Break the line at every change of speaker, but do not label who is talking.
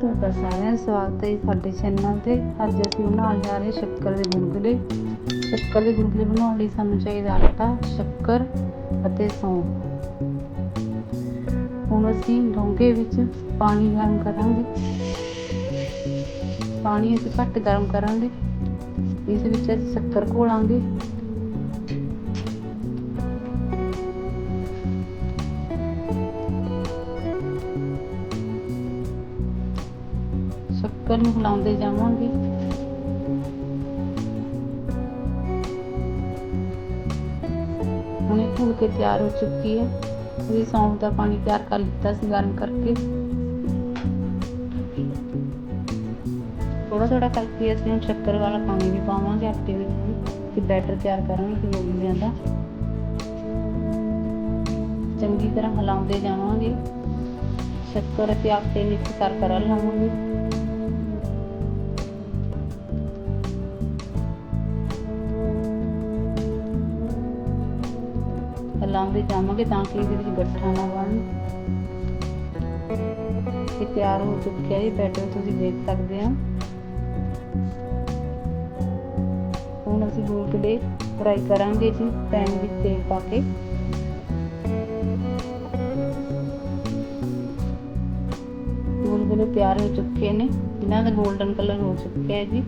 ਤੁਹਾਡਾ ਸਾਰਿਆਂ ਦਾ ਸਵਾਗਤ ਹੈ ਜੀ ਸਾਡੇ ਚੈਨਲ ਤੇ। ਅੱਜ ਅਸੀਂ ਬਣਾਉਣ ਜਾ ਰਹੇ ਸ਼ੱਕਰ ਦੇ ਗੁਲਗੁਲੇ ਸ਼ੱਕਰ ਦੇ ਗੁਲਗੁਲੇ ਬਣਾਉਣ ਲਈ ਸਾਨੂੰ ਚਾਹੀਦਾ ਆਟਾ, ਸ਼ੱਕਰ ਅਤੇ ਸੌਂਫ। ਹੁਣ ਅਸੀਂ ਡੋਂਗੇ ਵਿੱਚ ਪਾਣੀ ਗਰਮ ਕਰਾਂਗੇ। ਪਾਣੀ ਅਸੀਂ ਘੱਟ ਗਰਮ ਕਰਾਂਗੇ। ਇਸ ਵਿੱਚ ਅਸੀਂ ਸ਼ੱਕਰ ਘੋਲਾਂਗੇ। ਸ਼ੱਕਰ ਨੂੰ ਹਿਲਾਉਂਦੇ ਜਾਵਾਂਗੇ। ਹੁਣ ਇਹ ਘੁਲ ਕੇ ਤਿਆਰ ਹੋ ਚੁੱਕੀ ਹੈ। ਅਸੀਂ ਸੌਂਫ ਦਾ ਪਾਣੀ ਤਿਆਰ ਕਰ ਲਿੱਤਾ ਸੀ ਗਰਮ ਕਰਕੇ। ਥੋੜਾ ਥੋੜਾ ਕਰਕੇ ਅਸੀਂ ਹੁਣ ਸ਼ੱਕਰ ਵਾਲਾ ਪਾਣੀ ਵੀ ਪਾਵਾਂਗੇ ਆਟੇ ਵਿੱਚ। ਤੇ ਬੈਟਰ ਤਿਆਰ ਕਰਾਂਗੇ ਗੁਲਗੁਲਿਆਂ ਦਾ। ਚੰਗੀ ਤਰ੍ਹਾਂ ਹਿਲਾਉਂਦੇ ਜਾਵਾਂਗੇ। ਸ਼ੱਕਰ ਅਤੇ ਆਟੇ ਮਿਕਸ ਕਰ ਕਰ ਲਵਾਂਗੇ ਹਿਲਾਉਂਦੇ ਜਾਵਾਂਗੇ ਤਾਂ ਕਿ ਇਹਦੇ ਵਿੱਚ ਗੱਠਾ ਨਾ ਬਣ ਇਹ ਤਿਆਰ ਹੋ ਚੁੱਕਿਆ ਹੈ ਬੈਟਰ ਤੁਸੀਂ ਦੇਖ ਸਕਦੇ ਹੋ ਹੁਣ ਅਸੀਂ ਗੁਲਗੁਲੇ ਫਰਾਈ ਕਰਾਂਗੇ ਜੀ ਪੈਨ ਵਿੱਚ ਤੇਲ ਪਾ ਕੇ। ਗੁਲਗੁਲੇ ਤਿਆਰ ਹੋ ਚੁੱਕੇ ਨੇ, ਇਹਨਾਂ ਦਾ 골ਡਨ ਕਲਰ ਹੋ ਚੁੱਕਿਆ ਹੈ ਜੀ।